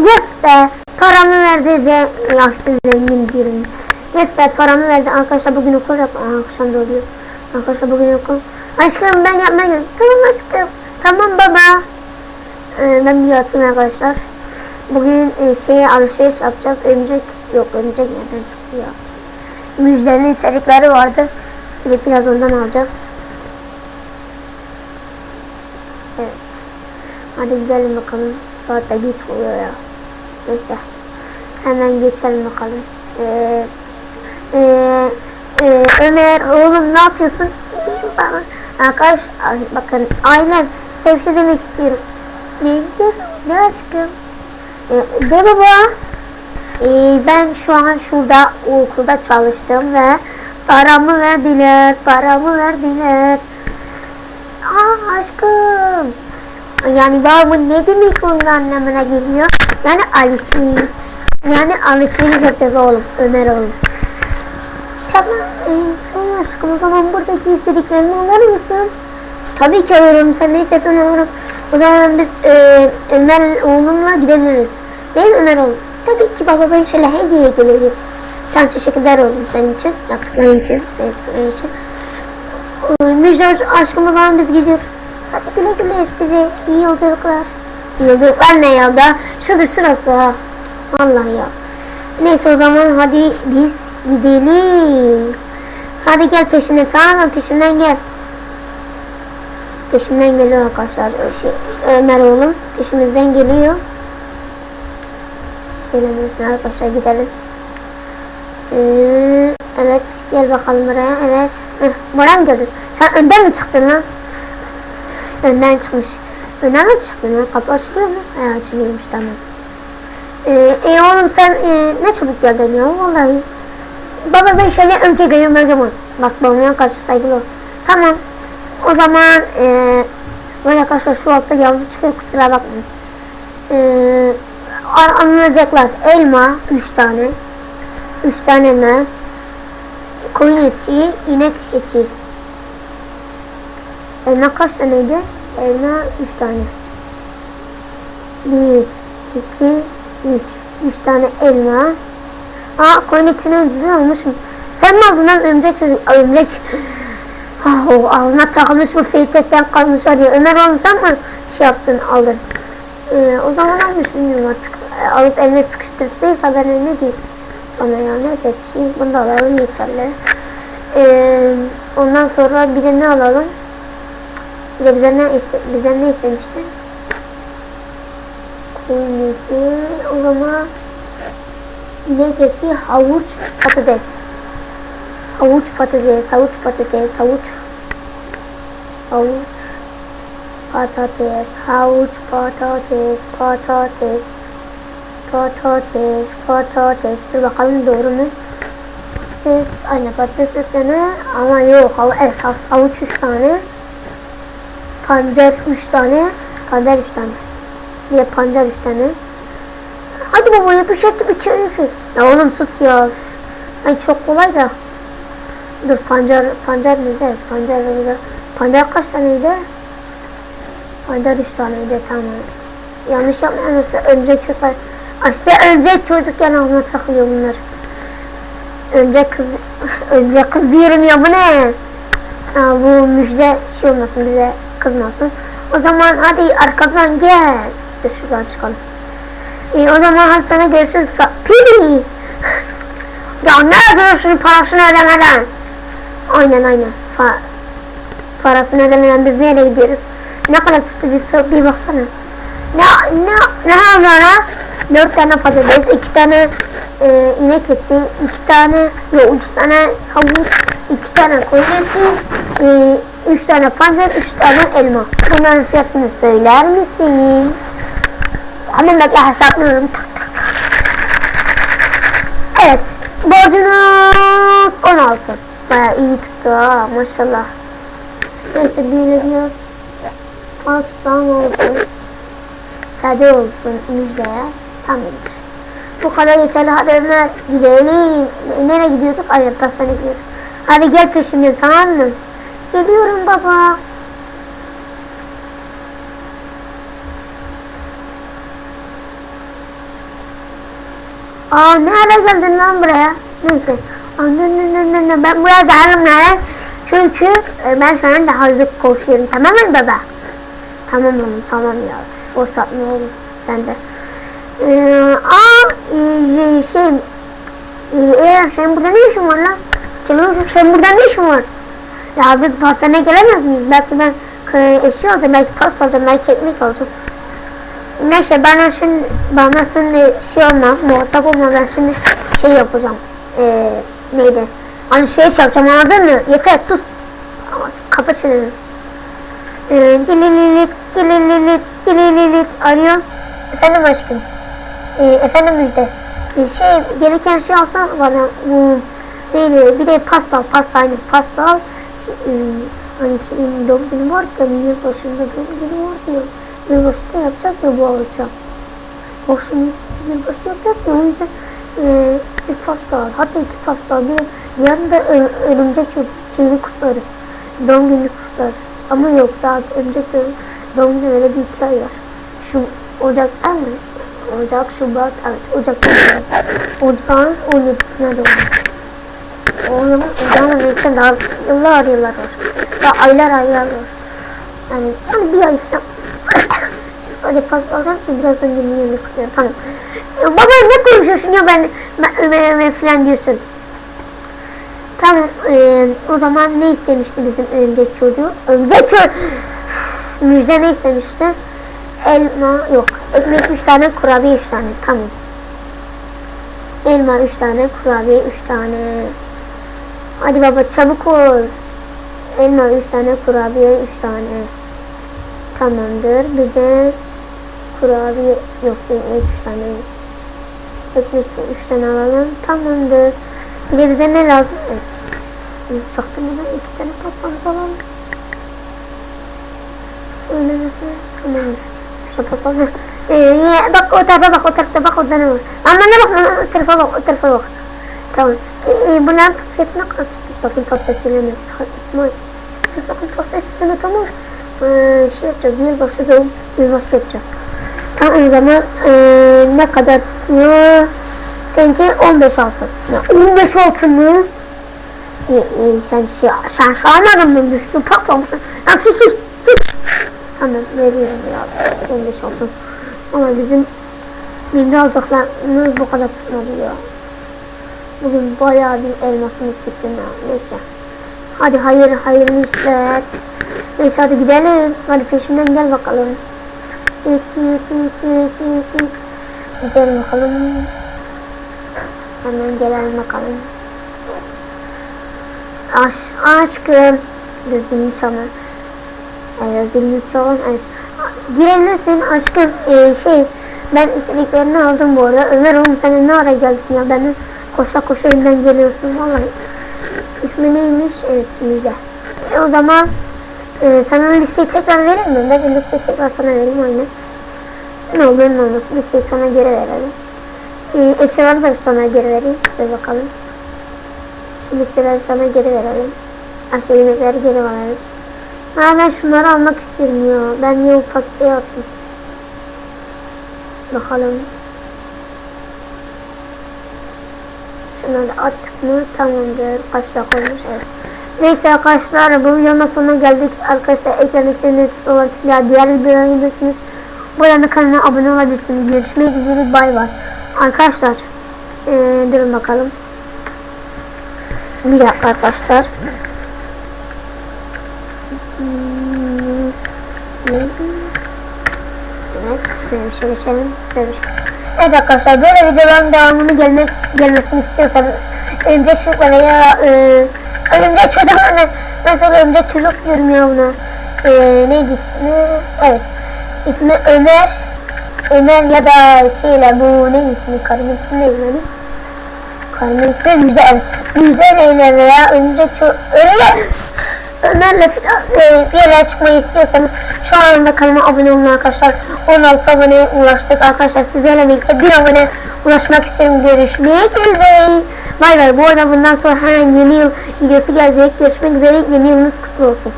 Yes be. Paramı verdi ze yaşlı zengin birim. Yes be paramı verdi. Arkadaşlar bugün okul yap. Aa, akşam da oluyor. Arkadaşlar bugün okul. Aşkım ben yapmaya gidiyorum. Tamam aşkım. Tamam baba. Ee, ben bir yatayım arkadaşlar. Bugün e, şeye alışveriş yapacağız. Örümcek yok örümcek nereden çıktı ya. Müjdenin istedikleri vardı. Gidip biraz ondan alacağız. Evet. Hadi gidelim bakalım. Saat de geç oluyor ya. Neyse. Hemen geçelim bakalım. Ee, ee, ee, Ömer oğlum ne yapıyorsun? İyiyim baba. Arkadaş ay, bakın ailem size şey demek istiyorum. Ne, ne aşkım? Ee, de baba. Ee, ben şu an şurada okulda çalıştım ve paramı verdiler, paramı verdiler. Aa aşkım. Yani babamın ne demek onun anlamına geliyor? Yani alışveriş. Yani alışveriş yapacağız oğlum, Ömer oğlum. Tamam, e, tamam aşkım o zaman buradaki istediklerini alır mısın? Tabii ki alırım, sen ne istersen alırım. O zaman biz e, Ömer oğlumla gidebiliriz. Değil mi Ömer oğlum? Tabii ki baba ben şöyle hediye gelirim. Tamam teşekkürler oğlum senin için, yaptıkların için, söylediklerin için. Müjde aşkım o zaman biz gidiyoruz. Hadi güle güle size. iyi yolculuklar. Yolculuklar ne ya da? Şudur şurası ha. Vallahi ya. Neyse o zaman hadi biz gidelim. Hadi gel peşimden tamam mı? Peşimden gel. Peşimden geliyor arkadaşlar. Şey, Ömer oğlum peşimizden geliyor. Bir arkadaşlar gidelim. Ee, evet gel bakalım buraya evet Heh, buraya mı geldin sen önden mi çıktın lan önden çıkmış önden mi çıktın lan kapı açılıyor mu? He açılıyormuş tamam. Ee, e oğlum sen e, ne çabuk geldin ya? Vallahi. Baba ben şöyle önce geliyorum her zaman bak babamın karşı saygılı ol tamam. O zaman e, böyle arkadaşlar şu altta yazı çıkıyor kusura bakmayın. E, an- anlayacaklar. Elma 3 tane. 3 tane ne? Koyun eti, inek eti. Elma kaç taneydi? Elma 3 tane. 1, 2, 3. 3 tane elma. Aa koyun önceden almışım. Sen mi aldın lan örümcek çocuk? Örümcek. Ah, o ağzına takılmış bu feytetten kalmış var ya. Ömer oğlum sen mi şey yaptın aldın? Ee, o zaman almış bilmiyorum artık. Ee, alıp eline sıkıştırdıysa ben ne diyeyim sana ya ne seçeyim bunu da alalım yeterli ee, ondan sonra bir de ne alalım bir de bize ne iste bize ne istemişti eti o zaman inek eti havuç patates havuç patates havuç patates havuç havuç patates havuç patates patates Patates, patates. Dur bakalım doğru mu? Patates, aynen patates üç. Ama yok, hav evet, hav havuç üç tane. Pancar üç tane. Pancar üç tane. Bir de pancar üç tane. Hadi baba yapış yaptı bir şey yapış. Ya oğlum sus ya. Ay çok kolay da. Dur pancar, pancar neydi? Pancar neydi? Pancar kaç taneydi? Pancar üç taneydi tamam. Yanlış yapmayalım önce çocuklar. İşte önce çocukken ağzına takılıyor bunlar. Önce kız, önce kız diyorum ya bu ne? Aa, bu müjde şey olmasın bize kızmasın. O zaman hadi arkadan gel. Dur şuradan çıkalım. İyi o zaman hadi sana görüşürüz. Ya ne görüşürüz parasını ödemeden? Aynen aynen. Fa parasını ödemeden biz nereye gidiyoruz? Ne kadar tuttu bir, bir baksana. Ne ne ne yapıyorlar? Dört tane patates, iki tane e, inek eti, iki tane, yok üç tane havuç, iki tane koyun eti, e, üç tane pancar, üç tane elma. Bunların fiyatını söyler misin? Hemen bekle hesaplıyorum. Evet, borcunuz 16. Baya iyi tuttu ha maşallah. Neyse bir diyoruz. Bana tutan olsun. Hadi olsun müjdeye. Tamamdır. Bu kadar yeterli. Hadi Ömer gidelim. Nereye gidiyorduk? Ay pastaneye gidiyorduk. Hadi gel peşimden tamam mı? Geliyorum baba. Aa ne ara geldin lan buraya? Neyse. Aa, ne, ne, ne, ne. Ben buraya geldim ne? Çünkü e, ben şu anda hazır koşuyorum. Tamam mı baba? Tamam oğlum tamam ya. O satma oğlum sen de. Ee, aa e, şey e, senin burada ne işin var lan? Senin burada ne işin var? Ya biz pastaneye gelemez miyiz? Belki ben e, eşya alacağım, belki pasta alacağım, belki ekmek alacağım. Neyse ben şimdi bana şimdi şey olmam, muhatap olmam ben şimdi şey yapacağım. Ee, neydi? Alışveriş yapacağım anladın mı? Yeter sus. Ama Kapat çeneni. Ee, dilililik, dilililik, dilililik arıyor. Efendim aşkım. Ee, efendim Müjde. Ee, şey gereken şey alsan bana bu neydi? Bir de pasta al, pasta aynı pasta al. E, şeyin doğum günü var ya, yılbaşında doğum günü var diyor. Yılbaşında yapacağız ya bu akşam. Bak şimdi yılbaşı yapacağız ya o yüzden e, bir pasta al. Hatta iki pasta al. Bir de yarın da ö- örümcek çocuk şeyini kutlarız. Doğum gününü kutlarız. Ama yok daha örümcek çocuk doğum günü öyle bir iki ay var. Şu Ocak'tan mı? Ocak, Şubat, evet Ocak'tan. Ocağın 17'sine doğru. O zaman Ocağın 17'sine daha yıllar yıllar var. Daha aylar aylar var. Yani, yani bir ay falan. Şimdi sadece pasta alacağım ki birazdan yerini kutlayalım. Tamam. E, baba ne konuşuyorsun ya ben, ben Ömer Ömer falan diyorsun. Tamam e, o zaman ne istemişti bizim örümcek çocuğu? Örümcek çocuğu. Müjde ne istemişti? Elma yok. Ekmek 3 tane, kurabiye 3 tane. Tamam. Elma 3 tane, kurabiye 3 tane. Hadi baba çabuk ol. Elma 3 tane, kurabiye 3 tane. Tamamdır. Bir de kurabiye yok ekmek 3 tane. Ekmek 3 tane alalım. Tamamdır. Bir de bize ne lazım? Evet. Çaktırmadan 2 tane pastamız alalım. Şöyle nasıl? Tamamdır. Şu pastamı. Ee, ye- bak o tarafa bak o tarafa bak orada ne var? Ama ne bak o tarafa bak o tarafa bak. Tamam. Ee, e, bunların fiyatı ne kadar tuttu? Sakın pasta söyleme. İsmail. Sakın sakın pasta söyleme tamam. Ee, şey yapacağız. Yılbaşı doğum yılbaşı yapacağız. Tamam o zaman ee, ne kadar tutuyor? Seninki 15 altın. Ya 15 altın mı? Sen şey, sen şahanamadın mı? Düştün pas olmuşsun. Ya sus sus sus. Tamam veriyorum ya. 15 altın. Ama bizim alacaklarımız bu kadar tutmadı ya. Bugün bayağı bir elmasımız gitti ya. Neyse. Hadi hayır hayırlı işler. Neyse hadi gidelim. Hadi peşimden gel bakalım. Tüt tüt tüt tüt tüt tüt. Gidelim bakalım. Hemen gelelim bakalım. Aş, aşkım. Gözümü çalın. Evet, dilimiz çalın. Girebilirsin aşkım. Ee, şey, ben istediklerini aldım bu arada. Ömer oğlum sen ne ara geldin ya? Benden koşa koşa önden geliyorsun vallahi. İsmi neymiş? Evet, Müjde. E, o zaman e, sana listeyi tekrar vereyim mi? Ben listeyi tekrar sana vereyim aynen. Ne olur ne olmaz. Listeyi sana geri verelim. E, eşyaları da sana geri vereyim. Dur bakalım. Şu listeleri sana geri verelim. Aşağı yemekleri geri verelim. Ha ben şunları almak istiyorum ya. Ben niye o pastayı attım? Bakalım. Şunları da attık mı? Tamamdır. Kaç dakika olmuş? Evet. Neyse arkadaşlar bu videonun sonuna geldik. Arkadaşlar ekrandakilerin ölçüsü olan tıkla diğer videoları izleyebilirsiniz. Bu arada kanalıma abone olabilirsiniz. Görüşmek üzere. Bay bay. Arkadaşlar ee, durun bakalım. Bir dakika arkadaşlar. Hmm, Evet, şöyle bir şey geçelim. Şöyle şey. Evet arkadaşlar böyle videoların devamını gelmek gelmesini istiyorsanız örümcek çocukla veya e, örümcek çocuk hani mesela örümcek çocuk diyorum ya buna. E, neydi ismi? Evet. İsmi Ömer. Ömer ya da şeyle bu ne ismi? Karımın ismi neydi benim? Karımın ismi Müjde. Evet. Müjde ile veya örümcek çocuk. Ömer! Ömer'le falan e, bir yere çıkmayı istiyorsanız şu anda kanalıma abone olun arkadaşlar. 16 aboneye ulaştık arkadaşlar. Sizlerle birlikte bir abone ulaşmak isterim. Görüşmek üzere. Bay bay. Bu arada bundan sonra hemen yeni yıl videosu gelecek. Görüşmek üzere. Yeni yılınız kutlu olsun.